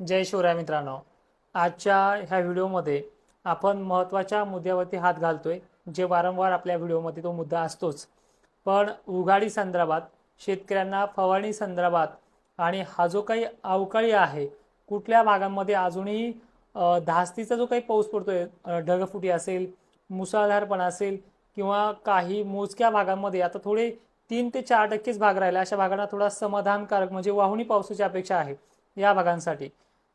जय शिवराय मित्रांनो. आजच्या ह्या व्हिडिओमध्ये आपण महत्त्वाच्या मुद्द्यावरती हात घालतोय जे वारंवार आपल्या व्हिडिओमध्ये तो मुद्दा असतोच. पण उघाडी संदर्भात शेतकऱ्यांना फवारणी संदर्भात आणि हा जो काही अवकाळी आहे कुठल्या भागांमध्ये अजूनही धास्तीचा जो काही पाऊस पडतोय ढगफुटी असेल मुसळधारपणा असेल किंवा काही मोजक्या भागांमध्ये आता थोडे तीन ते चार टक्केच भाग राहिले अशा भागांना थोडा समाधानकारक म्हणजे वाहुणी पावसाची अपेक्षा आहे या भागांसाठी.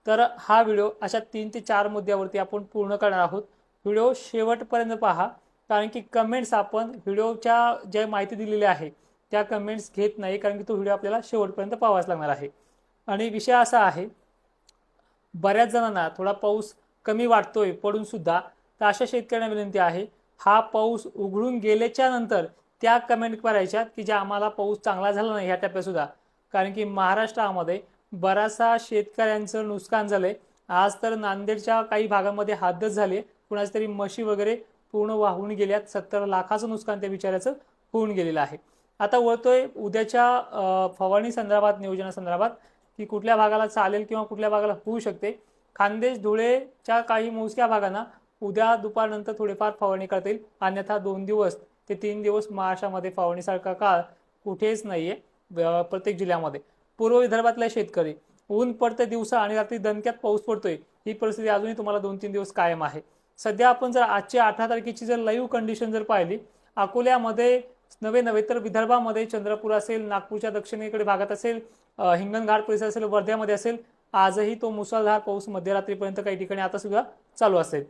तर हा व्हिडिओ अशा तीन ते चार मुद्द्यावरती आपण पूर्ण करणार आहोत. व्हिडिओ शेवटपर्यंत पहा कारण की कमेंट्स आपण व्हिडिओच्या ज्या माहिती दिलेली आहे त्या कमेंट्स घेत नाही कारण की तो व्हिडिओ आपल्याला शेवटपर्यंत पाहावाच लागणार आहे. आणि विषय असा आहे बऱ्याच जणांना थोडा पाऊस कमी वाटतोय पडून सुद्धा तर अशा शेतकऱ्यांना विनंती आहे हा पाऊस उघडून गेल्याच्यानंतर त्या कमेंट करायच्यात की ज्या आम्हाला पाऊस चांगला झाला नाही ह्या टप्प्यातसुद्धा कारण की महाराष्ट्रामध्ये बराचसा शेतकऱ्यांचं नुकसान झालंय. आज तर नांदेडच्या काही भागामध्ये हादच झाले. कुणाच्या तरी म्हशी वगैरे पूर्ण वाहून गेल्यात. सत्तर लाखाचं नुकसान त्या बिचाऱ्याचं होऊन गेलेलं आहे. आता वळतोय उद्याच्या फवारणी संदर्भात नियोजनासंदर्भात की कुठल्या भागाला चालेल किंवा कुठल्या भागाला होऊ शकते. खानदेश धुळेच्या काही मोजक्या भागांना उद्या दुपारनंतर थोडेफार फवारणी करता येईल. अन्यथा दोन दिवस ते तीन दिवस महाराष्ट्रामध्ये फवारणीसारखा काळ कुठेच नाहीये आहे प्रत्येक जिल्ह्यामध्ये. पूर्व विदर्भातला शेतकरी. ऊन पडते दिवसा आणि रात्री दणक्यात पाऊस पडतोय. ही परिस्थिती अजूनही तुम्हाला दोन तीन दिवस कायम आहे. सध्या आपण जर आजच्या अठरा तारखेची जर लाईव्ह कंडिशन जर पाहिली अकोल्यामध्ये नवे नव्हे तर विदर्भामध्ये चंद्रपूर असेल नागपूरच्या दक्षिणेकडे भागात असेल हिंगणघाट परिसर असेल वर्ध्यामध्ये असेल आजही तो मुसळधार पाऊस मध्यरात्रीपर्यंत काही ठिकाणी आता सुद्धा चालू असेल.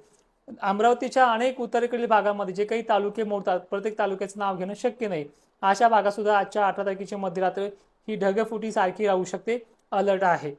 अमरावतीच्या अनेक उत्तरेकडील भागामध्ये जे काही तालुके मोडतात प्रत्येक तालुक्याचं नाव घेणं शक्य नाही. अशा भागात सुद्धा आजच्या अठरा तारखेची मध्यरात्री ही ढगफुटीसारखी राहू शकते. अलर्ट आहे.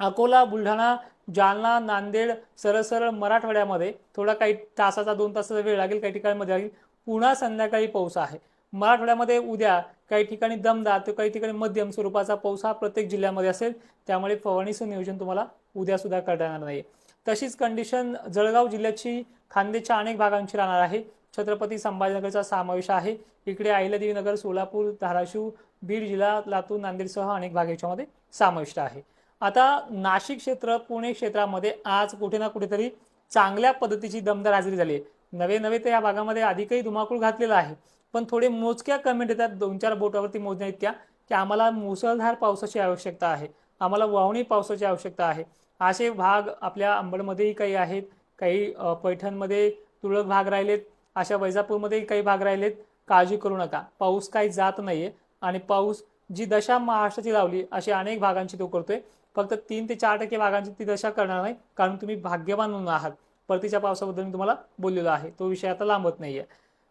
अकोला बुलढाणा जालना नांदेड सरळ सरळ मराठवाड्यामध्ये थोडा काही तासाचा दोन तासाचा वेळ लागेल काही ठिकाणमध्ये लागेल. पुन्हा संध्याकाळी पाऊस आहे. मराठवाड्यामध्ये उद्या काही ठिकाणी दमदार तर काही ठिकाणी मध्यम स्वरूपाचा पाऊस हा प्रत्येक जिल्ह्यामध्ये असेल. त्यामुळे फवारणीचं नियोजन तुम्हाला उद्या सुद्धा करता येणार नाही. तशीच कंडिशन जळगाव जिल्ह्याची खांदेच्या अनेक भागांची राहणार आहे. छत्रपती संभाजीनगरचा समावेश आहे. इकडे अहिल्यादेवी नगर सोलापूर धाराशिव बीड जिल्हा लातूर नांदेडसह अनेक भाग याच्यामध्ये समाविष्ट आहे. आता नाशिक क्षेत्र पुणे क्षेत्रामध्ये आज कुठे ना कुठेतरी चांगल्या पद्धतीची दमदार हजेरी झाली आहे. नवे नवे तर या भागामध्ये अधिकही धुमाकूळ घातलेला आहे. पण थोडे मोजक्या कमेंट येतात दोन चार बोटावरती मोजण्या इतक्या की आम्हाला मुसळधार पावसाची आवश्यकता आहे. आम्हाला वावणी पावसाची आवश्यकता आहे. असे भाग आपल्या अंबडमध्येही काही आहेत. काही पैठणमध्ये तुरळक भाग राहिलेत. अशा वैजापूरमध्येही काही भाग राहिलेत. काळजी करू नका. पाऊस काही जात नाहीये. आणि पाऊस जी दशा महाराष्ट्राची लावली अशी अनेक भागांची तो करतोय. फक्त तीन ते चार टक्के भागांची ती दशा करणार नाही कारण तुम्ही भाग्यवान म्हणून आहात. परतीच्या पावसाबद्दल मी तुम्हाला बोललेलो आहे. तो विषय आता लांबत नाही आहे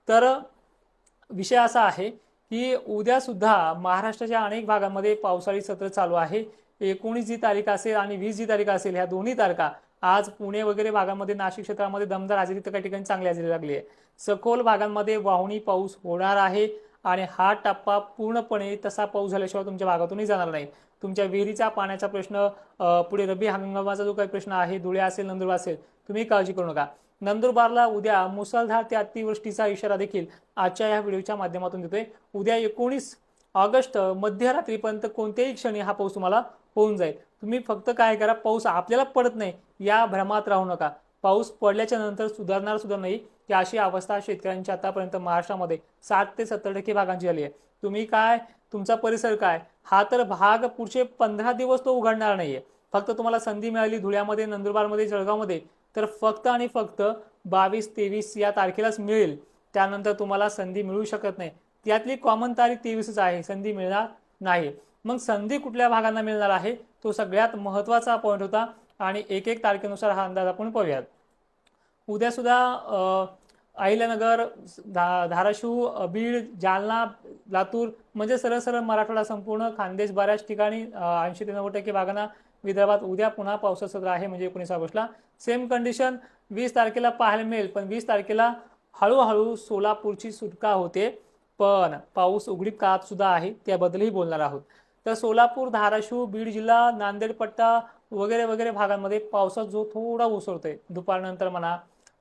तर विषय असा आहे की उद्या सुद्धा महाराष्ट्राच्या अनेक भागांमध्ये पावसाळी सत्र चालू आहे. एकोणीस जी तारीख असेल आणि वीस जी तारीख असेल ह्या दोन्ही तारखा आज पुणे वगैरे भागांमध्ये नाशिक क्षेत्रामध्ये दमदार हजेरी तर काही ठिकाणी चांगली हजेरी लागली आहे. सखोल भागांमध्ये वाहुणी पाऊस होणार आहे. आणि हा टप्पा पूर्णपणे तसा पाऊस झाल्याशिवाय तुमच्या भागातूनही जाणार नाही. तुमच्या विहिरीचा पाण्याचा प्रश्न पुढे रब्बी हंगामाचा जो काही प्रश्न आहे धुळे असेल नंदुरबार असेल तुम्ही काळजी करू नका. नंदुरबारला उद्या मुसळधार ते अतिवृष्टीचा इशारा देखील आजच्या या व्हिडिओच्या माध्यमातून देतोय. उद्या एकोणीस ऑगस्ट मध्यरात्रीपर्यंत कोणत्याही क्षणी हा पाऊस तुम्हाला होऊन जाईल. तुम्ही फक्त काय करा पाऊस आपल्याला पडत नाही या भ्रमात राहू नका. पाऊस पडल्याच्या नंतर सुधारणार सुद्धा नाही. की अशी अवस्था शेतकऱ्यांची आतापर्यंत महाराष्ट्रामध्ये साठ ते सत्तर टक्के भागांची झाली आहे. तुम्ही काय तुमचा परिसर काय हा तर भाग पुढचे पंधरा दिवस तो उघडणार नाहीये. फक्त तुम्हाला संधी मिळाली धुळ्यामध्ये नंदुरबारमध्ये जळगावमध्ये तर फक्त आणि फक्त बावीस तेवीस या तारखेलाच मिळेल. त्यानंतर तुम्हाला संधी मिळू शकत नाही. त्यातली कॉमन तारीख तेवीसच आहे. संधी मिळणार नाही. मग संधी कुठल्या भागांना मिळणार आहे? तो सगळ्यात महत्त्वाचा पॉईंट होता. आणि एक एक तारखेनुसार हा अंदाज आपण पाहूयात. उद्यासुद्धा अहिल्यानगर धा धाराशिव बीड जालना लातूर म्हणजे सरळ सरळ मराठवाडा संपूर्ण खानदेश बऱ्याच ठिकाणी ऐंशी ते नव्वद टक्के भागांना विदर्भात उद्या पुन्हा पावसाचं सत्र आहे म्हणजे एकोणीस ऑगस्टला. सेम कंडिशन वीस तारखेला पाहायला मिळेल पण वीस तारखेला हळूहळू सोलापूरची सुटका होते. पण पाऊस उघडीप काळात सुद्धा आहे त्याबद्दलही बोलणार आहोत. तर सोलापूर धाराशिव बीड जिल्हा नांदेड पट्टा वगैरे वगैरे भागांमध्ये पावसात जो थोडा उसळतोय दुपारनंतर म्हणा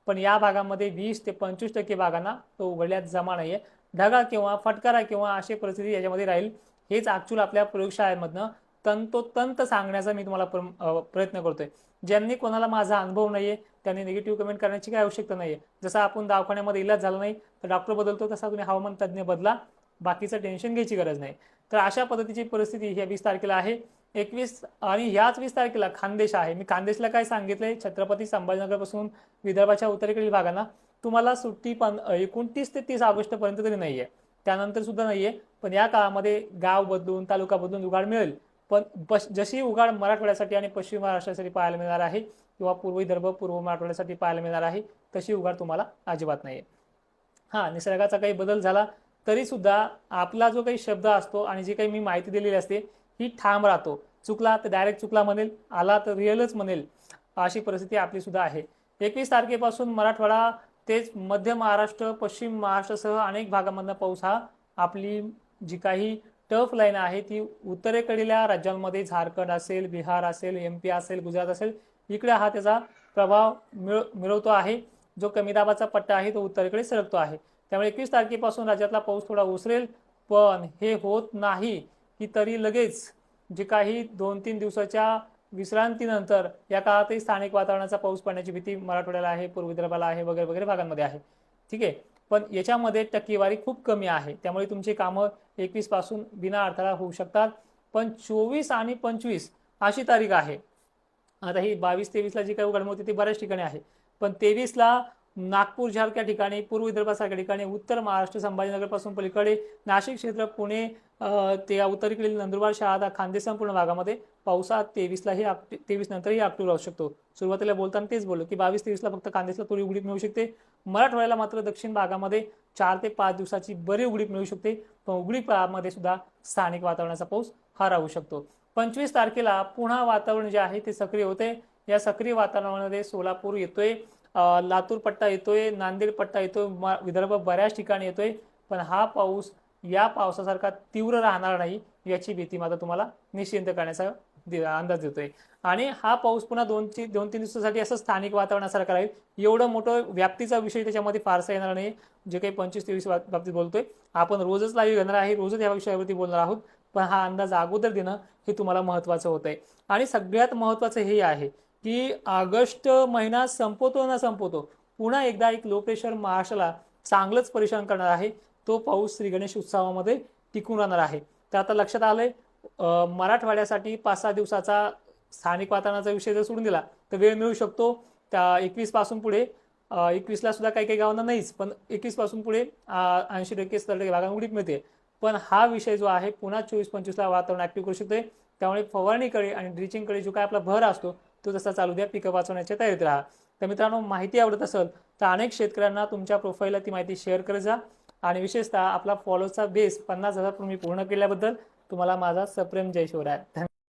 पण या भागामध्ये वीस ते पंचवीस टक्के भागांना तो उघडल्यात जमा नाही आहे ढगा किंवा फटकारा किंवा अशी परिस्थिती याच्यामध्ये राहील. हेच ॲक्च्युअल आपल्या प्रयोगशाळेमधनं तंतोतंत सांगण्याचा मी तुम्हाला प्रयत्न करतोय. ज्यांनी कोणाला माझा अनुभव नाही आहे त्यांनी निगेटिव्ह कमेंट करण्याची काही आवश्यकता नाही आहे जसं आपण दवाखान्यामध्ये इलाज झाला नाही तर डॉक्टर बदलतो तसा तुम्ही हवामान तज्ज्ञ बदला. बाकीचं टेन्शन घ्यायची गरज नाही. तर अशा पद्धतीची परिस्थिती ह्या वीस तारखेला आहे. एकवीस आणि ह्याच वीस तारखेला खानदेश आहे. मी खानदेशला काय सांगितले छत्रपती संभाजीनगरपासून विदर्भाच्या उत्तरेकडील भागांना तुम्हाला सुट्टी पण एकोणतीस ते तीस ऑगस्टपर्यंत तरी नाही आहे त्यानंतर सुद्धा नाहीये. पण या काळामध्ये गाव बदलून तालुका बदलून उघाड मिळेल. पण पश जशी उघाड मराठवाड्यासाठी आणि पश्चिम महाराष्ट्रासाठी पाहायला मिळणार आहे किंवा पूर्व विदर्भ पूर्व मराठवाड्यासाठी पाहायला मिळणार आहे तशी उघाड तुम्हाला अजिबात नाही आहे हा निसर्गाचा काही बदल झाला तरीसुद्धा आपला जो काही शब्द असतो आणि जी काही मी माहिती दिलेली असते ही ठाम राहतो. चुकला तर डायरेक्ट चुकला म्हणेल आला तर रिअलच म्हणेल अशी परिस्थिती आपली सुद्धा आहे. एकवीस तारखेपासून मराठवाडा तेच मध्य महाराष्ट्र पश्चिम महाराष्ट्रासह अनेक भागामधनं पाऊस हा आपली जी काही टफ लाईन आहे ती उत्तरेकडील राज्यांमध्ये झारखंड असेल बिहार असेल एम पी असेल गुजरात असेल इकडे हा त्याचा प्रभाव मिळ मिळवतो आहे. जो कमी दाबाचा पट्टा आहे तो उत्तरेकडे सरकतो आहे. त्यामुळे एकवीस तारखेपासून राज्यातला पाऊस थोडा उसरेल पण हे होत नाही. की तरी लगेच जे काही दोन तीन दिवसाच्या विश्रांतीनंतर या काळातही स्थानिक वातावरणाचा पाऊस पडण्याची भीती मराठवाड्याला आहे पूर्व विदर्भाला आहे वगैरे वगैरे भागांमध्ये आहे. ठीक आहे? पण याच्यामध्ये टक्केवारी खूप कमी आहे. त्यामुळे तुमची कामं एकवीसपासून बिना अडथळा होऊ शकतात. पण चोवीस आणि पंचवीस अशी तारीख आहे. आता ही बावीस तेवीसला जी काही उघडणी होती ती बऱ्याच ठिकाणी आहे. पण तेवीसला नागपूर झारख्या ठिकाणी पूर्व विदर्भासारख्या ठिकाणी उत्तर महाराष्ट्र संभाजीनगरपासून पलीकडे नाशिक क्षेत्र पुणे ते उत्तरेकडील नंदुरबार शहादा खानदेश संपूर्ण भागामध्ये पावसात तेवीसलाही तेवीस नंतरही ऑक्टोबर राहू शकतो. सुरुवातीला बोलताना तेच बोललो की बावीस तेवीसला फक्त कांदेसला थोडी उघडीप मिळू शकते. मराठवाड्याला मात्र दक्षिण भागामध्ये चार ते पाच दिवसाची बरी उघडीप मिळू शकते. पण उघडीपामध्ये सुद्धा स्थानिक वातावरणाचा पाऊस हा राहू शकतो. पंचवीस तारखेला पुन्हा वातावरण जे आहे ते सक्रिय होते. या सक्रिय वातावरणामध्ये सोलापूर येतोय. लातूर पट्टा येतोय नांदेड पट्टा येतोय विदर्भ बऱ्याच ठिकाणी येतोय पण हा पाऊस या पावसासारखा तीव्र राहणार नाही याची भीती मात्र तुम्हाला निश्चिंत करण्याचा अंदाज देतोय. आणि हा पाऊस पुन्हा दोन ती दोन तीन दिवसासाठी असं स्थानिक वातावरणासारखा राहील. एवढं मोठं व्याप्तीचा विषय त्याच्यामध्ये फारसा येणार नाही जे काही पंचवीस तेवीस बाबतीत बोलतोय. आपण रोजच लाईव्ह घेणार आहे रोजच या विषयावरती बोलणार आहोत पण हा अंदाज अगोदर देणं हे तुम्हाला महत्वाचं होतंय. आहे आणि सगळ्यात महत्वाचं हे आहे की ऑगस्ट महिना संपवतो ना संपवतो पुन्हा एकदा एक लो प्रेशर महाराष्ट्राला चांगलंच परेशान करणार आहे. तो पाऊस श्री गणेश उत्सवामध्ये टिकून राहणार आहे. तर आता लक्षात आलंय मराठवाड्यासाठी पाच सहा दिवसाचा स्थानिक वातावरणाचा विषय जर सोडून दिला तर वेळ मिळू शकतो. त्या एकवीसपासून पुढे एकवीसला सुद्धा काही काही गावांना नाहीच पण एकवीसपासून पुढे ऐंशी टक्के सत्तर टक्के भागांना उडीप मिळते. पण हा विषय जो आहे पुन्हा चोवीस पंचवीसला वातावरण ऍक्टिव्ह करू शकते. त्यामुळे फवारणीकडे आणि ड्रिचिंगकडे जो काय आपला भर असतो तो तसा चालू द्या पिकं वाचवण्याच्या तयारीत राहा. तर मित्रांनो माहिती आवडत असेल तर अनेक शेतकऱ्यांना तुमच्या प्रोफाईलला ती माहिती शेअर करत जा. आणि विशेषतः आपला फॉलोचा बेस पन्नास हजार तुम्ही पूर्ण केल्याबद्दल तुम्हाला माझा सप्रेम जय शिवराय. धन्यवाद.